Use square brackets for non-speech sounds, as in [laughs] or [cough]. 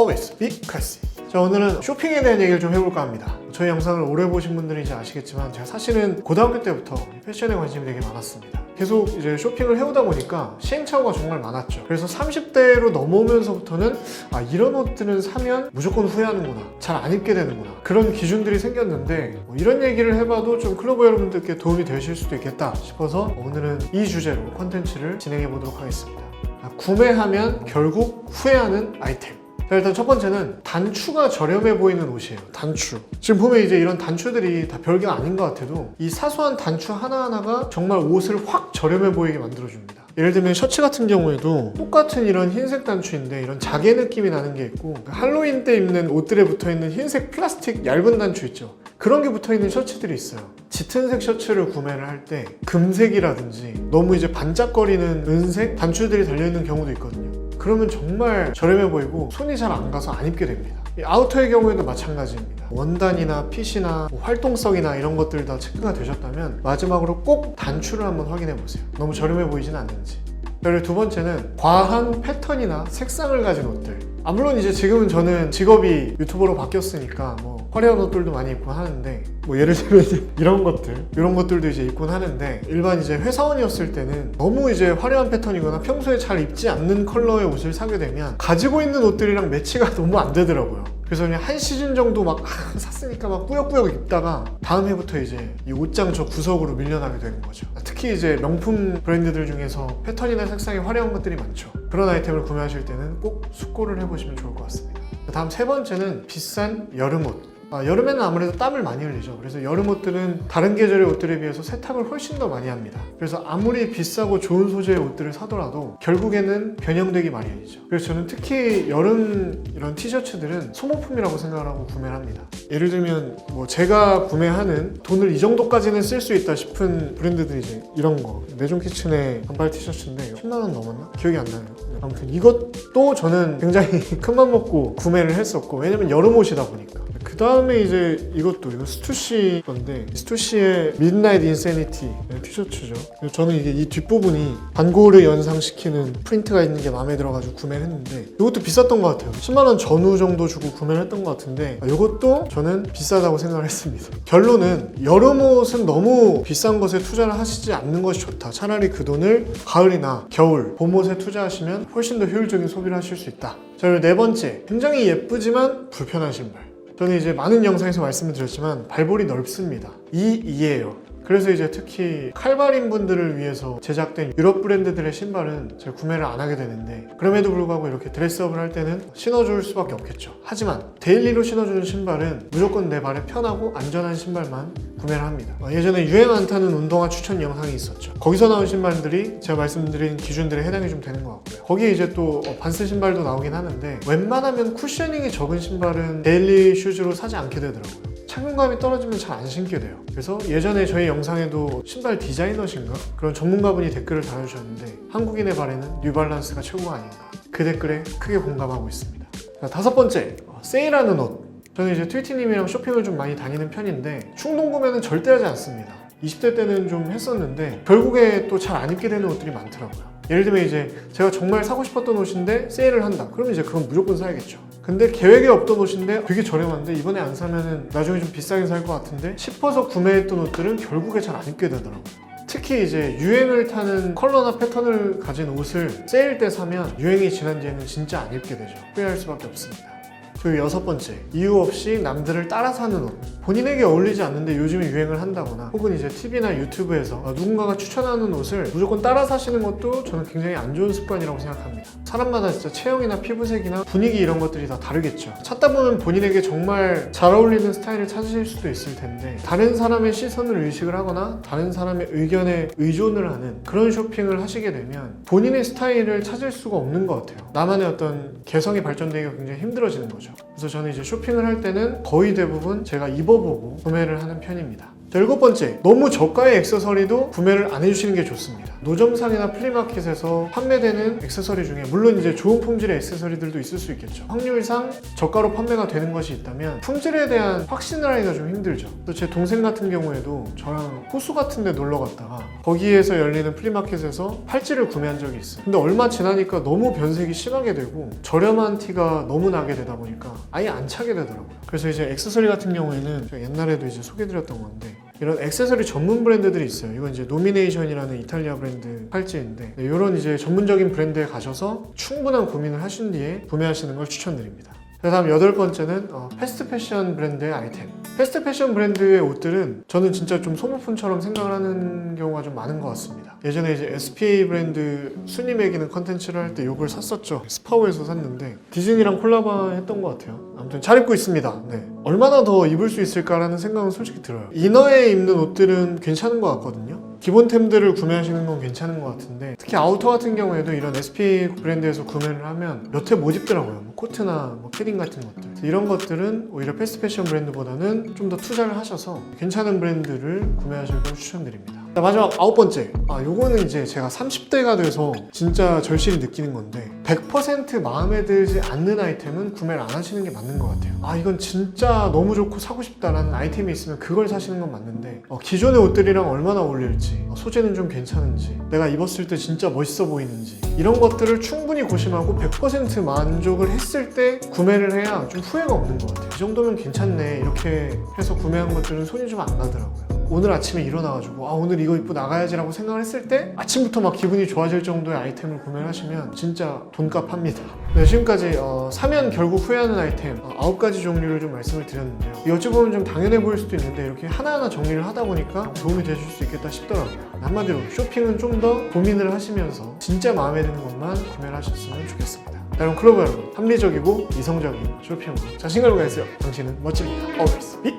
always be classy. 자 오늘은 쇼핑에 대한 얘기를 좀 해볼까 합니다. 저희 영상을 오래 보신 분들은 이제 아시겠지만 제가 사실은 고등학교 때부터 패션에 관심이 되게 많았습니다. 계속 이제 쇼핑을 해오다 보니까 시행착오가 정말 많았죠. 그래서 30대로 넘어오면서부터는 아 이런 옷들은 사면 무조건 후회하는구나. 잘 안 입게 되는구나. 그런 기준들이 생겼는데 뭐 이런 얘기를 해봐도 좀 클로버 여러분들께 도움이 되실 수도 있겠다 싶어서 오늘은 이 주제로 컨텐츠를 진행해 보도록 하겠습니다. 아, 구매하면 결국 후회하는 아이템. 자, 일단 첫 번째는 단추가 저렴해 보이는 옷이에요. 단추. 지금 보면 이제 이런 단추들이 다 별게 아닌 것 같아도 이 사소한 단추 하나하나가 정말 옷을 확 저렴해 보이게 만들어줍니다. 예를 들면 셔츠 같은 경우에도 똑같은 이런 흰색 단추인데 이런 자개 느낌이 나는 게 있고 그 할로윈 때 입는 옷들에 붙어 있는 흰색 플라스틱 얇은 단추 있죠. 그런 게 붙어 있는 셔츠들이 있어요. 짙은색 셔츠를 구매를 할 때 금색이라든지 너무 이제 반짝거리는 은색 단추들이 달려 있는 경우도 있거든요. 그러면 정말 저렴해 보이고 손이 잘 안 가서 안 입게 됩니다. 이 아우터의 경우에도 마찬가지입니다. 원단이나 핏이나 뭐 활동성이나 이런 것들 다 체크가 되셨다면 마지막으로 꼭 단추를 한번 확인해 보세요. 너무 저렴해 보이진 않는지. 그리고 두 번째는 과한 패턴이나 색상을 가진 옷들. 아 물론 이제 지금은 저는 직업이 유튜버로 바뀌었으니까 뭐 화려한 옷들도 많이 입고 하는데 뭐 예를 들면 이제 [laughs] 이런 것들 이런 것들도 이제 입곤 하는데 일반 이제 회사원이었을 때는 너무 이제 화려한 패턴이거나 평소에 잘 입지 않는 컬러의 옷을 사게 되면 가지고 있는 옷들이랑 매치가 [laughs] 너무 안 되더라고요. 그래서 그냥 한 시즌 정도 막 아, 샀으니까 막 꾸역꾸역 입다가 다음 해부터 이제 이 옷장 저 구석으로 밀려나게 되는 거죠. 특히 이제 명품 브랜드들 중에서 패턴이나 색상이 화려한 것들이 많죠. 그런 아이템을 구매하실 때는 꼭 숙고를 해보시면 좋을 것 같습니다. 다음 세 번째는 비싼 여름 옷. 아, 여름에는 아무래도 땀을 많이 흘리죠. 그래서 여름 옷들은 다른 계절의 옷들에 비해서 세탁을 훨씬 더 많이 합니다. 그래서 아무리 비싸고 좋은 소재의 옷들을 사더라도 결국에는 변형되기 마련이죠. 그래서 저는 특히 여름 이런 티셔츠들은 소모품이라고 생각을 하고 구매를 합니다. 예를 들면 뭐 제가 구매하는 돈을 이 정도까지는 쓸 수 있다 싶은 브랜드들이 이제 이런 거 메종 키친의 반팔 티셔츠인데 10만 원 넘었나? 기억이 안 나요. 아무튼 이것도 저는 굉장히 [laughs] 큰 맘 먹고 구매를 했었고 왜냐면 여름 옷이다 보니까 그 다음에 이제 이것도 이거 스투시 건데 스투시의 midnight insanity 네, 티셔츠죠. 저는 이게 이 뒷부분이 반고를 연상시키는 프린트가 있는 게 마음에 들어가지고 구매를 했는데 이것도 비쌌던 것 같아요. 10만 원 전후 정도 주고 구매를 했던 것 같은데 아, 이것도 저는 비싸다고 생각을 했습니다. 결론은 여름 옷은 너무 비싼 것에 투자를 하시지 않는 것이 좋다. 차라리 그 돈을 가을이나 겨울 봄옷에 투자하시면 훨씬 더 효율적인 소비를 하실 수 있다. 자 그리고 네 번째. 굉장히 예쁘지만 불편한 신발 저는 이제 많은 영상에서 말씀을 드렸지만 발볼이 넓습니다. 이 이에요. 그래서 이제 특히 칼발인 분들을 위해서 제작된 유럽 브랜드들의 신발은 제가 구매를 안 하게 되는데 그럼에도 불구하고 이렇게 드레스업을 할 때는 신어줄 수밖에 없겠죠. 하지만 데일리로 신어주는 신발은 무조건 내 발에 편하고 안전한 신발만 구매를 합니다. 어, 예전에 유행 안 타는 운동화 추천 영상이 있었죠. 거기서 나온 신발들이 제가 말씀드린 기준들에 해당이 좀 되는 것 같고요. 거기에 이제 또 어, 반스 신발도 나오긴 하는데 웬만하면 쿠셔닝이 적은 신발은 데일리 슈즈로 사지 않게 되더라고요. 착용감이 떨어지면 잘 안 신게 돼요. 그래서 예전에 저희 영상에도 신발 디자이너신가 그런 전문가분이 댓글을 달아주셨는데 한국인의 발에는 뉴발란스가 최고가 아닌가 그 댓글에 크게 공감하고 있습니다. 자, 다섯 번째 어, 세일하는 옷. 저는 이제 트위티님이랑 쇼핑을 좀 많이 다니는 편인데 충동 구매는 절대 하지 않습니다. 20대 때는 좀 했었는데 결국에 또 잘 안 입게 되는 옷들이 많더라고요. 예를 들면 이제 제가 정말 사고 싶었던 옷인데 세일을 한다. 그러면 이제 그건 무조건 사야겠죠. 근데 계획에 없던 옷인데 되게 저렴한데 이번에 안 사면은 나중에 좀 비싸게 살 것 같은데 싶어서 구매했던 옷들은 결국에 잘 안 입게 되더라고요. 특히 이제 유행을 타는 컬러나 패턴을 가진 옷을 세일 때 사면 유행이 지난 뒤에는 진짜 안 입게 되죠. 후회할 수밖에 없습니다. 그리고 여섯 번째, 이유 없이 남들을 따라 사는 옷. 본인에게 어울리지 않는데 요즘에 유행을 한다거나 혹은 이제 TV나 유튜브에서 누군가가 추천하는 옷을 무조건 따라 사시는 것도 저는 굉장히 안 좋은 습관이라고 생각합니다. 사람마다 진짜 체형이나 피부색이나 분위기 이런 것들이 다 다르겠죠. 찾다 보면 본인에게 정말 잘 어울리는 스타일을 찾으실 수도 있을 텐데 다른 사람의 시선을 의식을 하거나 다른 사람의 의견에 의존을 하는 그런 쇼핑을 하시게 되면 본인의 스타일을 찾을 수가 없는 것 같아요. 나만의 어떤 개성이 발전되기가 굉장히 힘들어지는 거죠. 그래서 저는 이제 쇼핑을 할 때는 거의 대부분 제가 입어보고 구매를 하는 편입니다. 자, 일곱 번째, 너무 저가의 액세서리도 구매를 안 해주시는 게 좋습니다. 노점상이나 플리마켓에서 판매되는 액세서리 중에 물론 이제 좋은 품질의 액세서리들도 있을 수 있겠죠. 확률상 저가로 판매가 되는 것이 있다면 품질에 대한 확신을 하기가 좀 힘들죠. 또 제 동생 같은 경우에도 저랑 호수 같은 데 놀러 갔다가 거기에서 열리는 플리마켓에서 팔찌를 구매한 적이 있어요. 근데 얼마 지나니까 너무 변색이 심하게 되고 저렴한 티가 너무 나게 되다 보니까 아예 안 차게 되더라고요. 그래서 이제 액세서리 같은 경우에는 옛날에도 이제 소개드렸던 건데 이런 액세서리 전문 브랜드들이 있어요. 이건 이제 노미네이션이라는 이탈리아 브랜드 팔찌인데 이런 이제 전문적인 브랜드에 가셔서 충분한 고민을 하신 뒤에 구매하시는 걸 추천드립니다. 그 다음 여덟 번째는 어, 패스트 패션 브랜드의 아이템. 패스트 패션 브랜드의 옷들은 저는 진짜 좀 소모품처럼 생각을 하는 경우가 좀 많은 것 같습니다. 예전에 이제 SPA 브랜드 순위 매기는 컨텐츠를 할 때 이걸 샀었죠. 스파오에서 샀는데 디즈니랑 콜라보 했던 것 같아요. 아무튼 잘 입고 있습니다. 네. 얼마나 더 입을 수 있을까라는 생각은 솔직히 들어요. 이너에 입는 옷들은 괜찮은 것 같거든요. 기본템들을 구매하시는 건 괜찮은 것 같은데 특히 아우터 같은 경우에도 이런 SPA 브랜드에서 구매를 하면 몇 회 못 입더라고요. 뭐 코트나 뭐 패딩 같은 것들. 이런 것들은 오히려 패스트 패션 브랜드보다는 좀 더 투자를 하셔서 괜찮은 브랜드를 구매하실 걸 추천드립니다. 자, 마지막 아홉 번째. 아, 요거는 이제 제가 30대가 돼서 진짜 절실히 느끼는 건데 100% 마음에 들지 않는 아이템은 구매를 안 하시는 게 맞는 것 같아요. 아, 이건 진짜 너무 좋고 사고 싶다라는 아이템이 있으면 그걸 사시는 건 맞는데 어, 기존의 옷들이랑 얼마나 어울릴지 어, 소재는 좀 괜찮은지 내가 입었을 때 진짜 멋있어 보이는지 이런 것들을 충분히 고심하고 100% 만족을 했을 때 구매를 해야 좀 후회가 없는 것 같아요. 이 정도면 괜찮네 이렇게 해서 구매한 것들은 손이 좀 안 가더라고요. 오늘 아침에 일어나가지고 아 오늘 이거 입고 나가야지라고 생각을 했을 때 아침부터 막 기분이 좋아질 정도의 아이템을 구매를 하시면 진짜 돈값 합니다. 네, 지금까지 어, 사면 결국 후회하는 아이템 어, 아홉 가지 종류를 좀 말씀을 드렸는데요. 이 어찌 보면 좀 당연해 보일 수도 있는데 이렇게 하나하나 정리를 하다 보니까 도움이 되실 수 있겠다 싶더라고요. 한마디로 쇼핑은 좀 더 고민을 하시면서 진짜 마음에 드는 것만 구매를 하셨으면 좋겠습니다. 자, 그럼 클로버 여러분 합리적이고 이성적인 쇼핑으로 자신감을 가지세요. 당신은 멋집니다. Always be